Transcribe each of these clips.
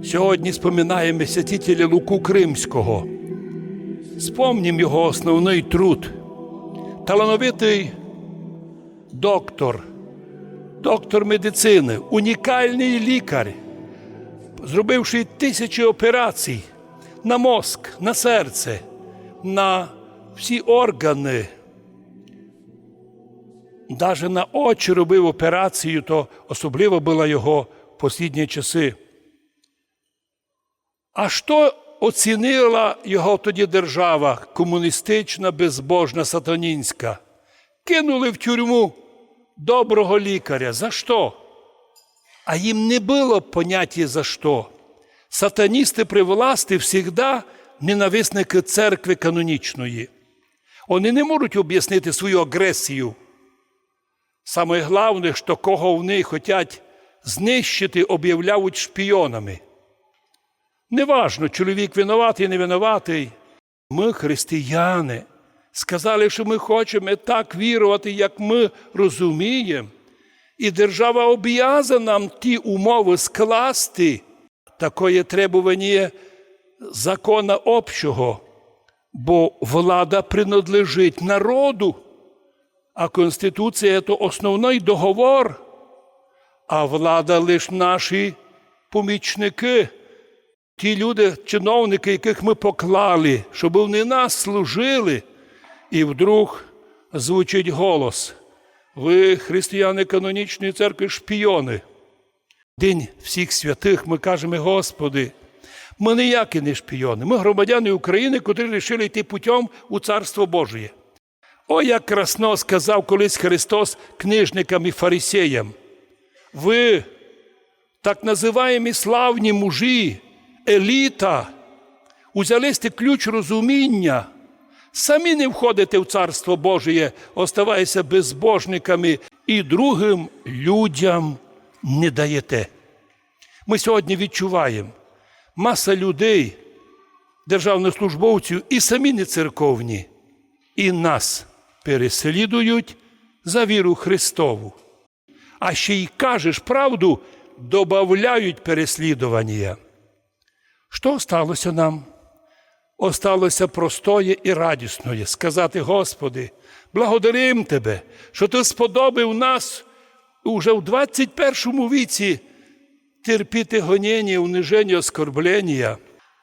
Сьогодні споминаємо святителя Луку Кримського. Спомнім його основний труд. Талановитий доктор, доктор медицини, унікальний лікар, зробивши тисячі операцій на мозк, на серце, на всі органи. Даже на очі робив операцію, то особливо була його в послідні часи. А що оцінила його тоді держава, комуністична, безбожна, сатанінська? Кинули в тюрму доброго лікаря. За що? А їм не було поняття за що. Сатаністи при власті завжди ненависники церкви канонічної. Вони не можуть об'яснити свою агресію. Саме головне, що кого вони хочуть знищити, об'являють шпіонами. Неважно, чоловік винуватий, не винуватий. Ми, християни, сказали, що ми хочемо так вірувати, як ми розуміємо. І держава об'язана нам ті умови скласти, такое требування закона общого, бо влада принадлежить народу, а Конституція то основний договор, а влада лише наші помічники ті люди, чиновники, яких ми поклали, щоб вони нас служили, і вдруг звучить голос. Ви, християни канонічної церкви, шпіони. День всіх святих ми кажемо, Господи, ми ніякі не шпіони. Ми громадяни України, котрі вирішили йти путем у Царство Божє. О, як красно сказав колись Христос книжникам і фарисеям. Ви, так називаємі славні мужі, еліта, узяли ключ розуміння, самі не входите в Царство Божє, оставаєте безбожниками і другим людям не даєте. Ми сьогодні відчуваємо, маса людей, державних службовців і самі не церковні, і нас переслідують за віру Христову. А ще й кажеш правду, додають переслідування. Що сталося нам? Осталося простоє і радісноє сказати, Господи, благодарим Тебе, що Ти сподобав нас уже в 21 віці терпіти гоніння, униження, оскорблення.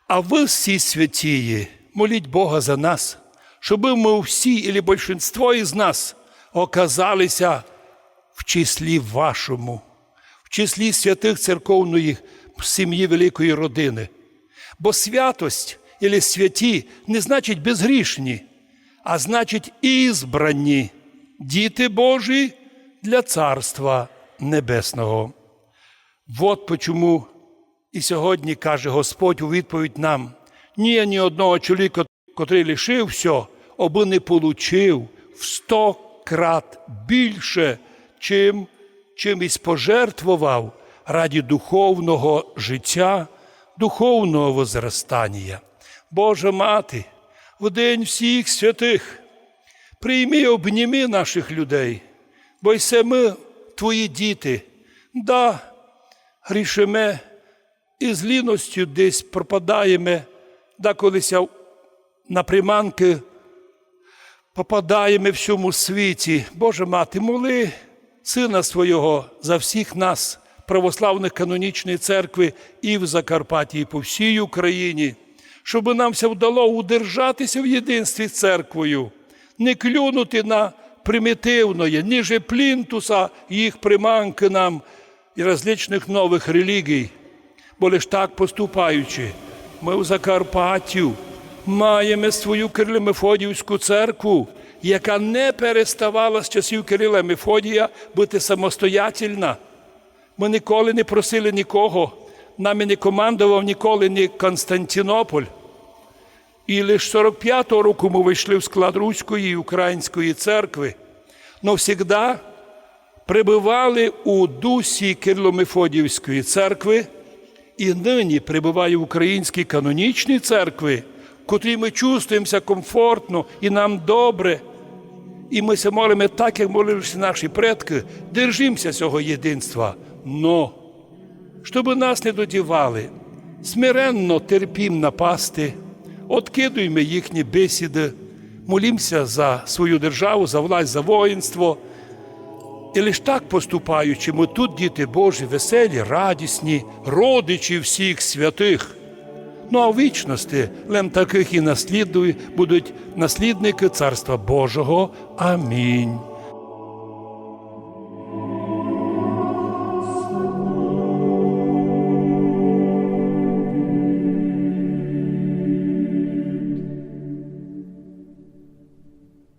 А ви всі святії, моліть Бога за нас, щоб ми всі, або більшинство із нас, оказалися в числі вашому, в числі святих церковної сім'ї великої родини. Бо святость или святі не значить безгрішні, а значить ізбрані діти Божі для Царства Небесного. От почому і сьогодні каже Господь у відповідь нам: ні ні одного чоловіка, котрий лишив все, аби не получив в сто крат більше, чим чимось пожертвував раді духовного життя духовного возростання. Божа Мати, в день всіх святих, прийми, обніми наших людей, бо й все ми, твої діти, да, грішиме і з лінostю десь пропадаємо, да колися на приманки попадаємо в всьому світі. Боже Мати, моли Сина Свого за всіх нас православних канонічної церкви і в Закарпатті, і по всій Україні, щоб нам все вдало удержатися в єдинстві з церквою, не клюнути на примітивної, ніже плінтуса їх приманки нам і различних нових релігій. Бо лиш так поступаючи, ми в Закарпаттю маємо свою Кирило-Мефодіївську церкву, яка не переставала з часів Кирила Мефодія бути самостоятельна. Ми ніколи не просили нікого, нами не командував ніколи ні Константинополь. І лише 45-го року ми вийшли в склад Руської і Української церкви, но завжди прибували у дусі Кирло-Мефодіївської церкви і нині прибуває в Українській канонічній церкви, в котрій ми чувствуємося комфортно і нам добре. І ми се молимо так, як молилися наші предки, держимося цього єдинства. Но, щоб нас не додівали, смиренно терпім напасти, откидуємо їхні бесіди, молімося за свою державу, за власть, за воїнство. І лиш так поступаючи, ми тут, діти Божі, веселі, радісні, родичі всіх святих. Ну а в вічності лем таких і наслідує будуть наслідники Царства Божого. Амінь.